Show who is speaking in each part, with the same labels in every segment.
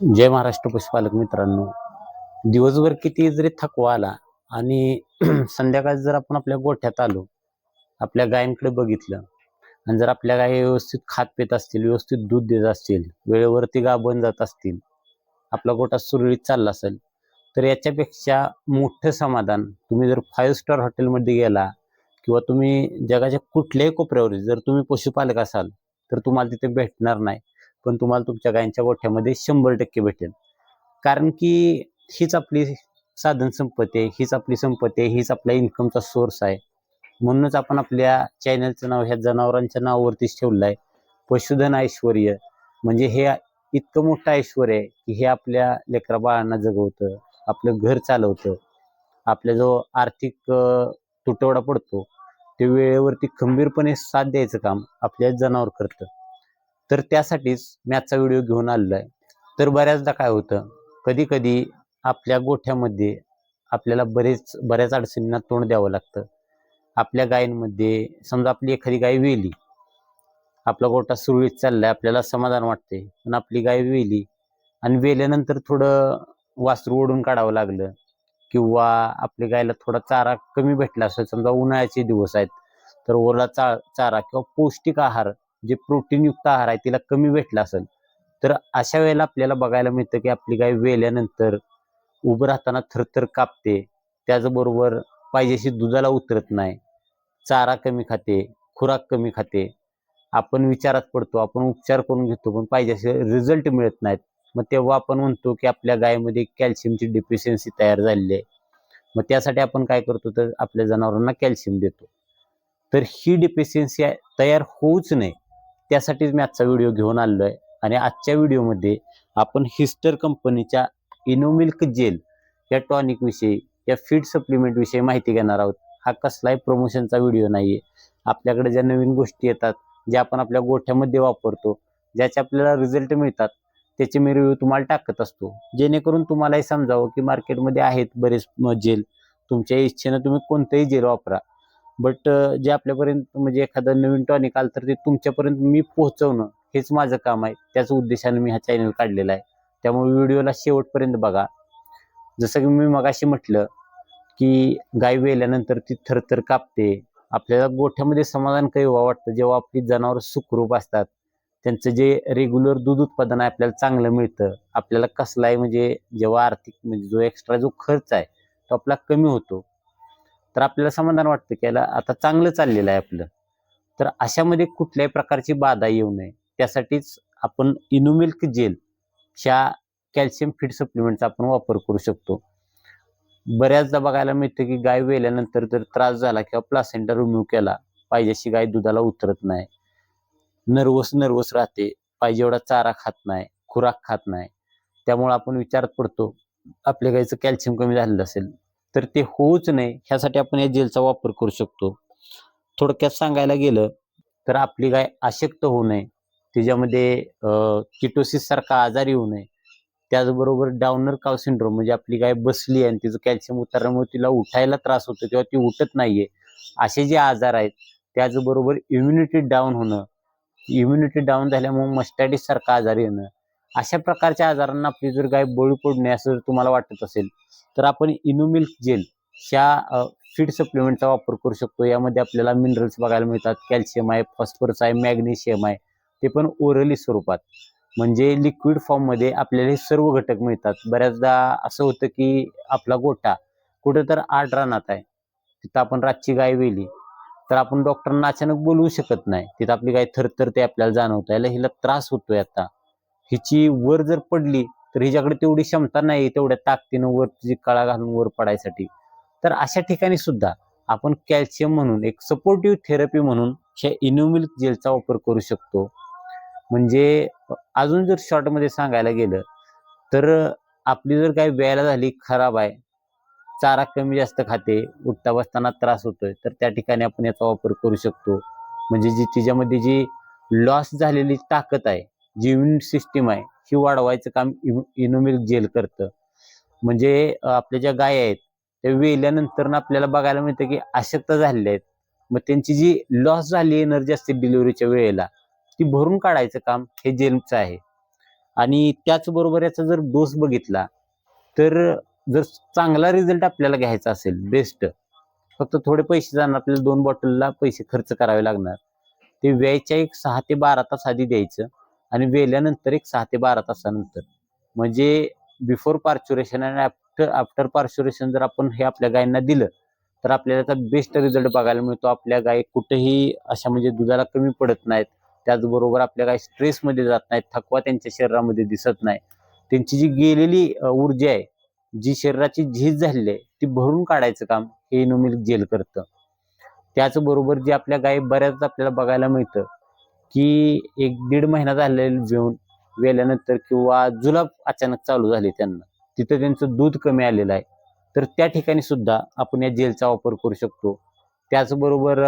Speaker 1: जय महाराष्ट्र पशुपालक मित्रांनो. दिवसभर किती जरी थकवा आला आणि संध्याकाळी जर आपण आपल्या गोठ्यात आलो आपल्या गायींकडे बघितलं आणि जर आपल्या गायी व्यवस्थित खात पित असतील व्यवस्थित दूध देत असतील वेळेवरती गाभण जात असतील आपला गोठा सुरळीत चालला असेल तर याच्यापेक्षा मोठं समाधान तुम्ही जर फाईव्ह स्टार हॉटेलमध्ये गेला किंवा तुम्ही जगाच्या कुठल्याही कोपऱ्यावर जर तुम्ही पशुपालक असाल तर तुम्हाला तिथे भेटणार नाही. पण तुम्हाला तुमच्या गायींच्या गोठ्यामध्ये शंभर टक्के भेटेल. कारण की हीच आपली साधन संपत्ती आहे हीच आपली संपत्ती आहे हीच आपल्या इन्कमचा सोर्स आहे. म्हणूनच आपण आपल्या चॅनलचं नाव ह्या जनावरांच्या नावावरतीच ठेवलं आहे. पशुधन ऐश्वर म्हणजे हे इतकं मोठं ऐश्वर आहे की हे आपल्या लेकरा बाळांना जगवतं आपलं घर चालवतं. आपल्या जो आर्थिक तुटवडा पडतो ते वेळेवरती खंबीरपणे साथ द्यायचं काम आपल्या जनावर करतं. तर त्यासाठीच मी आजचा व्हिडिओ घेऊन आलेलो आहे तर बऱ्याचदा काय होतं कधी कधी आपल्या गोठ्यामध्ये आपल्याला बरेच बऱ्याच अडचणींना तोंड द्यावं लागतं. आपल्या गायींमध्ये समजा आपली एखादी गाय वेली आपला गोठा सुरळीत चाललाय आपल्याला समाधान वाटते पण आपली गाय वेली आणि वेल्यानंतर थोडं वासरू ओढून काढावं लागलं किंवा आपल्या गायला थोडा चारा कमी भेटला असेल समजा उन्हाळ्याचे दिवस आहेत तर ओला चा चारा किंवा पौष्टिक आहार जे प्रोटीनयुक्त आहार आहे तिला कमी भेटला असेल तर अशा वेळेला आपल्याला बघायला मिळतं की आपली गाय वेल्यानंतर उभं राहताना थरथर कापते त्याचबरोबर पाहिजेशी दुधाला उतरत नाही चारा कमी खाते खुराक कमी खाते. आपण विचारात पडतो आपण उपचार करून घेतो पण पाहिजे असे रिझल्ट मिळत नाहीत. मग तेव्हा आपण म्हणतो की आपल्या गायीमध्ये कॅल्शियमची डिफिशियन्सी तयार झालेली आहे. मग त्यासाठी आपण काय करतो तर आपल्या जनावरांना कॅल्शियम देतो. तर ही डिफिशियन्सी तयार होऊच नये. त्यासाठीच मी आजचा व्हिडिओ घेऊन आलेलो आहे आणि आजच्या व्हिडिओमध्ये आपण हिस्टर कंपनीच्या इनोमिल्क जेल या टॉनिक विषयी या फीड सप्लिमेंट विषयी माहिती घेणार आहोत. हा कसलाही प्रमोशनचा व्हिडिओ नाही आहे आपल्याकडे ज्या नवीन गोष्टी येतात ज्या आपण आपल्या गोठ्यामध्ये वापरतो ज्याचे आपल्याला रिझल्ट मिळतात त्याचे मी रिव्ह्यू तुम्हाला टाकत असतो. जेणेकरून तुम्हालाही समजावं की मार्केटमध्ये आहेत बरेच जेल. तुमच्या इच्छेनं तुम्ही कोणतंही जेल वापरा. बट जे आपल्यापर्यंत म्हणजे एखादं नवीन टॉनिक आलं तर ते तुमच्यापर्यंत मी पोहोचवणं हेच माझं काम आहे. त्याच उद्देशाने मी हा चॅनल काढलेला आहे. त्यामुळे व्हिडिओला शेवटपर्यंत बघा. जसं की मी मगाशी म्हटलं की गाय वेल्यानंतर ती थरथर कापते. आपल्याला गोठ्यामध्ये समाधान काही वाटतं? जेव्हा आपली जनावर सुखरूप असतात त्यांचं जे रेग्युलर दूध उत्पादन आहे आपल्याला चांगलं मिळतं. आपल्याला कसलाही म्हणजे जेव्हा आर्थिक म्हणजे जो एक्स्ट्रा जो खर्च आहे तो आपला कमी होतो. तर आपल्याला समाधान वाटतं की याला आता चांगलं चाललेलं आहे आपलं. तर अशामध्ये कुठल्याही प्रकारची बाधा येऊ नये. त्यासाठीच आपण इनोमिल्क जेल ह्या कॅल्शियम फीड सप्लिमेंटचा आपण वापर करू शकतो. बऱ्याचदा बघायला मिळतं की गाय वेल्यानंतर जर त्रास झाला किंवा प्लासेंटा रिमूव्ह केला पाहिजे अशी गाय दुधाला उतरत नाही. नर्वस नर्वस राहते पाहिजे एवढा चारा खात नाही खुराक खात नाही. त्यामुळे आपण विचारात पडतो आपल्या गायचं कॅल्शियम कमी झालेलं असेल तर ते होऊच नये ह्यासाठी आपण या जेलचा वापर करू शकतो. थोडक्यात सांगायला गेलं तर आपली गाय अशक्त होऊ नये तिच्यामध्ये किटोसिस सारखा आजार येऊ नये. त्याचबरोबर डाऊनर काव सिंड्रोम म्हणजे आपली गाय बसली आणि तिचं कॅल्शियम उतरल्यामुळे तिला उठायला त्रास होतो किंवा ती उठत नाहीये. असे जे आजार आहेत त्याचबरोबर इम्युनिटी डाऊन होणं. इम्युनिटी डाऊन झाल्यामुळे मस्टॅटिस सारखा आजार येणं अशा प्रकारच्या आजारांना आपली जर गाय बळी पडू नये असं जर तुम्हाला वाटत असेल तर आपण इनोमिल्क जेल ह्या फीड सप्लिमेंटचा वापर करू शकतो. यामध्ये आपल्याला मिनरल्स बघायला मिळतात. कॅल्शियम आहे फॉस्फरस आहे मॅग्नेशियम आहे. ते पण ओरली स्वरूपात. म्हणजे लिक्विड फॉर्ममध्ये आपल्याला हे सर्व घटक मिळतात. बऱ्याचदा असं होतं की आपला गोठा कुठं तर आठ रानात आहे. तिथं आपण रातची गाय वेली. तर आपण डॉक्टरांना अचानक बोलवू शकत नाही. तिथं आपली गाय थरथर ते आपल्याला जाणवतं याला हिला त्रास होतोय आता. हिची वर जर पडली तर हिच्याकडे तेवढी क्षमता नाही तेवढ्या ताकदीनं वर तिची कळा घालून वर पडायसाठी. तर अशा ठिकाणी सुद्धा आपण कॅल्शियम म्हणून एक सपोर्टिव्ह थेरपी म्हणून ह्या इनोमिल्क जेलचा वापर करू शकतो. म्हणजे अजून जर शॉर्टमध्ये सांगायला गेलं तर आपली जर काही व्यायला झाली खराब आहे चारा कमी जास्त खाते उठता बसताना त्रास होतोय तर त्या ठिकाणी आपण याचा वापर करू शकतो. म्हणजे जी तिच्यामध्ये जी लॉस झालेली ताकद आहे जी इम्युन सिस्टीम आहे ही वाढवायचं काम इनोमिल्क जेल करतं. म्हणजे आपल्या ज्या गाय आहेत त्या वेल्यानंतर आपल्याला बघायला मिळतं की अशक्त झालेल्या आहेत. मग त्यांची जी लॉस झाली एनर्जी असते डिलिव्हरीच्या वेळेला ती भरून काढायचं काम हे जेलचं आहे. आणि त्याचबरोबर याचा जर डोस बघितला तर जर चांगला रिझल्ट आपल्याला घ्यायचा असेल बेस्ट फक्त थोडे पैसे जाणार आपल्याला दोन बॉटलला पैसे खर्च करावे लागणार. ते वेळच्या एक सहा ते बारा तास आधी द्यायचं. आणि वेल्यानंतर एक सहा ते बारा तासानंतर. म्हणजे बिफोर पार्च्युरेशन आणि आफ्टर आफ्टर पार्च्युरेशन जर आपण हे आपल्या गायींना दिलं तर आपल्याला त्याचा बेस्ट रिझल्ट बघायला मिळतो. आपल्या गाय कुठेही अशा म्हणजे दुधाला कमी पडत नाहीत. त्याचबरोबर आपल्या गाय स्ट्रेसमध्ये जात नाहीत. थकवा त्यांच्या शरीरामध्ये दिसत नाही. त्यांची जी गेलेली ऊर्जा आहे जी शरीराची झीज झालेली आहे ती भरून काढायचं काम हे इनोमिल जेल करतं. त्याचबरोबर जे आपल्या गायी बऱ्याच आपल्याला बघायला मिळतं की एक दीड महिना झालेला जेवण वेल्यानंतर किंवा जुलाब अचानक चालू झाले त्यांना. तिथं त्यांचं दूध कमी आलेलं आहे. तर त्या ठिकाणी सुद्धा आपण या जेलचा वापर करू शकतो. त्याचबरोबर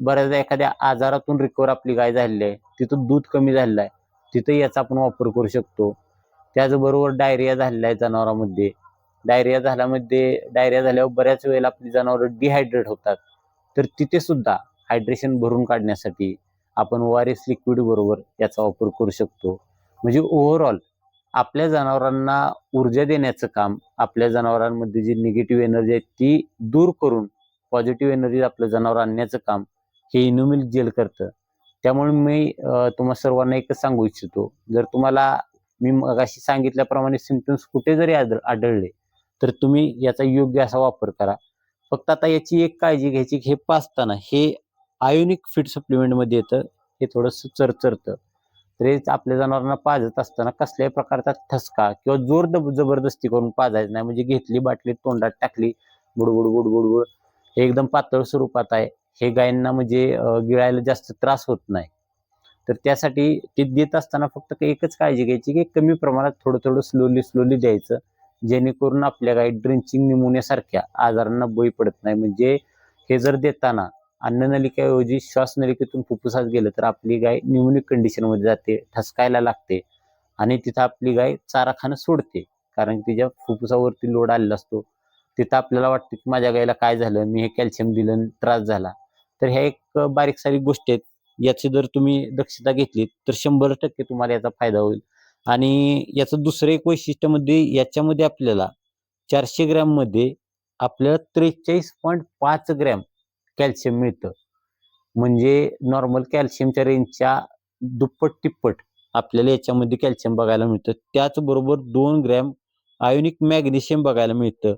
Speaker 1: बऱ्याचदा एखाद्या आजारातून रिकवर आपली गाय झालेली आहे. तिथं दूध कमी झालेलं आहे. तिथं याचा आपण वापर करू शकतो. त्याचबरोबर डायरिया झालेला आहे जनावरांमध्ये. डायरिया झाल्यामध्ये डायरिया झाल्यावर बऱ्याच वेळेला आपली जनावरं डिहायड्रेट होतात. तर तिथे सुद्धा हायड्रेशन भरून काढण्यासाठी आपण ओ आर एस लिक्विड बरोबर याचा वापर करू शकतो. म्हणजे ओव्हरऑल आपल्या जनावरांना ऊर्जा देण्याचं काम आपल्या जनावरांमध्ये जी निगेटिव्ह एनर्जी आहे ती दूर करून पॉझिटिव्ह एनर्जी आपलं जनावर आणण्याचं काम हे इनोमिल्क जेल करतं. त्यामुळे मी तुम्हा सर्वांना एकच सांगू इच्छितो. जर तुम्हाला मी मगाशी सांगितल्याप्रमाणे सिमटम्स कुठे जरी आढळले तर तुम्ही याचा योग्य असा वापर करा. फक्त आता याची एक काळजी घ्यायची की हे पाचताना हे आयोनिक फीड सप्लिमेंटमध्ये येतं हे थोडंसं चरचरतं. तरी आपल्या जनावरांना पाजत असताना कसल्याही प्रकारचा ठसका किंवा जोर दब जबरदस्ती करून पाजायचं नाही. म्हणजे घेतली बाटली तोंडात टाकली बुडबुड बुडबुड बुड हे एकदम पातळ स्वरूपात आहे. हे गायींना म्हणजे गिळायला जास्त त्रास होत नाही. तर त्यासाठी ते देत असताना फक्त एकच काळजी घ्यायची की कमी प्रमाणात थोडं थोडं स्लोली स्लोली द्यायचं. जेणेकरून आपल्या गाई ड्रिंचिंग निमोनियासारख्या आजारांना बळी पडत नाही. म्हणजे हे जर देताना अन्ननलिकाऐवजी श्वासनलिकेतून फुफ्फुसात गेलं तर आपली गाय न्युमोनिक कंडिशनमध्ये जाते ठसकायला लागते आणि तिथं आपली गाय चारा खाणं सोडते. कारण तिच्या फुफ्फुसावरती लोड आलेला असतो. तिथं आपल्याला वाटतं की माझ्या गायीला काय झालं? मी हे कॅल्शियम दिलं त्रास झाला. तर ह्या एक बारीक सारीक गोष्टी आहेत. याची जर तुम्ही दक्षता घेतली तर शंभर टक्के तुम्हाला याचा फायदा होईल. आणि याचं दुसरं एक वैशिष्ट्य म्हणजे याच्यामध्ये आपल्याला चारशे ग्रॅममध्ये आपल्याला त्रेचाळीस पॉईंट पाच ग्रॅम कॅल्शियम मिळतं. म्हणजे नॉर्मल कॅल्शियमच्या रेंजच्या दुप्पट तिप्पट आपल्याला याच्यामध्ये कॅल्शियम बघायला मिळतं. त्याचबरोबर दोन ग्रॅम आयोनिक मॅग्नेशियम बघायला मिळतं.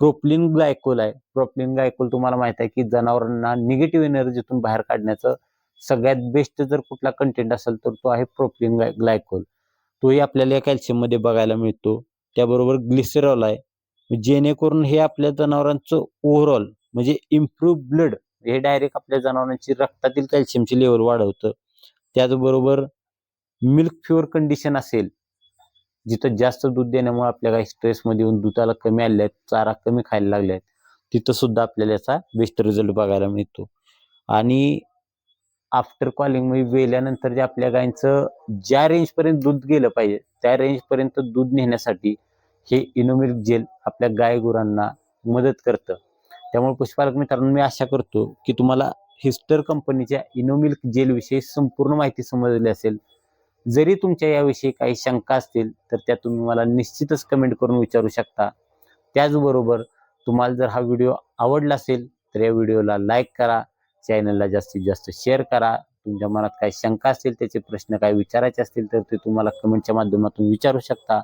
Speaker 1: प्रोप्लिन ग्लायकोल आहे. प्रोप्लिन ग्लायकोल तुम्हाला माहीत आहे की जनावरांना निगेटिव्ह एनर्जीतून बाहेर काढण्याचं सगळ्यात बेस्ट जर कुठला कंटेंट असेल तर तो आहे प्रोप्लिन ग्लायकोल तोही आपल्याला या कॅल्शियममध्ये बघायला मिळतो. त्याबरोबर ग्लिसरॉल आहे. जेणेकरून हे आपल्या जनावरांचं ओव्हरऑल म्हणजे इम्प्रूव्ह ब्लड हे डायरेक्ट आपल्या जनावरांची रक्तातील कॅल्शियमची लेवल वाढवतं. त्याचबरोबर मिल्क फ्युअर कंडिशन असेल जिथं जास्त दूध देण्यामुळे आपल्या काही स्ट्रेसमध्ये येऊन दुधाला कमी आले आहेत चारा कमी खायला लागले आहेत तिथं सुद्धा आपल्याला याचा बेस्ट रिझल्ट बघायला मिळतो. आणि आफ्टर कॉलिंग म्हणजे वेल्यानंतर जे आपल्या गायींचं ज्या रेंजपर्यंत दूध गेलं पाहिजे त्या रेंजपर्यंत दूध नेण्यासाठी हे इनोमिल्क जेल आपल्या गाय गुरांना मदत करतं. त्यामुळे पुष्पालक मित्रांनो मी आशा करतो की तुम्हाला हिस्टर कंपनीच्या इनोमिल्क जेलविषयी संपूर्ण माहिती समजली असेल. जरी तुमच्या याविषयी काही शंका असतील तर त्या तुम्ही मला निश्चितच कमेंट करून विचारू शकता. त्याचबरोबर तुम्हाला जर हा व्हिडिओ आवडला असेल तर या व्हिडिओला लाईक करा. चॅनलला जास्तीत जास्त शेअर करा. तुमच्या मनात काही शंका असतील त्याचे प्रश्न काय विचारायचे असतील तर ते तुम्हाला कमेंटच्या माध्यमातून विचारू शकता.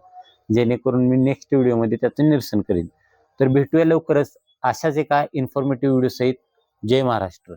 Speaker 1: जेणेकरून मी नेक्स्ट व्हिडिओमध्ये त्याचं निरसन करेन. तर भेटूया लवकरच. अशाच एका इन्फॉर्मेटिव्ह व्हिडिओ सहित जय महाराष्ट्र.